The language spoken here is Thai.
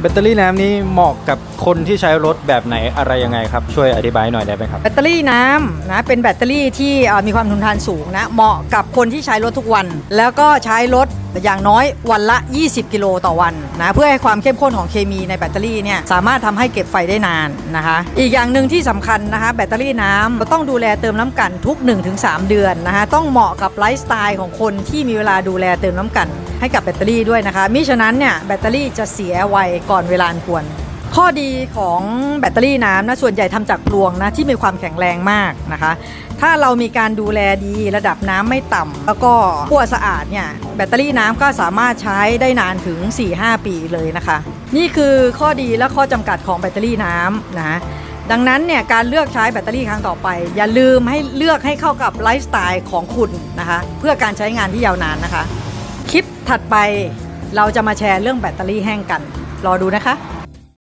แบตเตอรี่น้ำนี้เหมาะกับคนที่ใช้รถแบบไหนอะไรยังไงครับ ช่วยอธิบายหน่อยได้ไหมครับ แบตเตอรี่น้ำนะเป็นแบตเตอรี่ที่เอ่อมีความทนทานสูงนะเหมาะกับคนที่ใช้รถทุกวัน แล้วก็ใช้รถอย่างน้อยวันละ 20 กิโลต่อวันนะเพื่อให้ความเข้มข้นของเคมีในแบตเตอรี่เนี่ยสามารถทำให้เก็บไฟได้นานนะคะ อีกอย่างหนึ่งที่สำคัญนะคะแบตเตอรี่น้ำเราต้องดูแลเติมน้ำกันทุก 1-3 เดือนนะคะต้องเหมาะกับไลฟ์สไตล์ของคนที่มีเวลาดูแลเติมน้ำกันให้กับแบตเตอรี่ด้วยนะคะมิฉะนั้นเนี่ยแบตเตอรี่จะเสียไวก่อนเวลาอันควร ข้อดีของแบตเตอรี่น้ำนะส่วนใหญ่ทำจากพลวงนะที่มีความแข็งแรงมากนะคะ ถ้าเรามีการดูแลดีระดับน้ำไม่ต่ำแล้วก็คั่วสะอาดเนี่ยแบตเตอรี่น้ำก็สามารถใช้ได้นานถึง 4-5 ปีเลยนะคะ นี่คือข้อดีและข้อจำกัดของแบตเตอรี่น้ำนะดังนั้นเนี่ยการเลือกใช้แบตเตอรี่ครั้งต่อไป อย่าลืมให้เลือกให้เข้ากับไลฟ์สไตล์ของคุณนะคะ เพื่อการใช้งานที่ยาวนานนะคะ คลิปถัดไปเราจะมาแชร์เรื่องแบตเตอรี่แห้งกัน รอดูนะคะ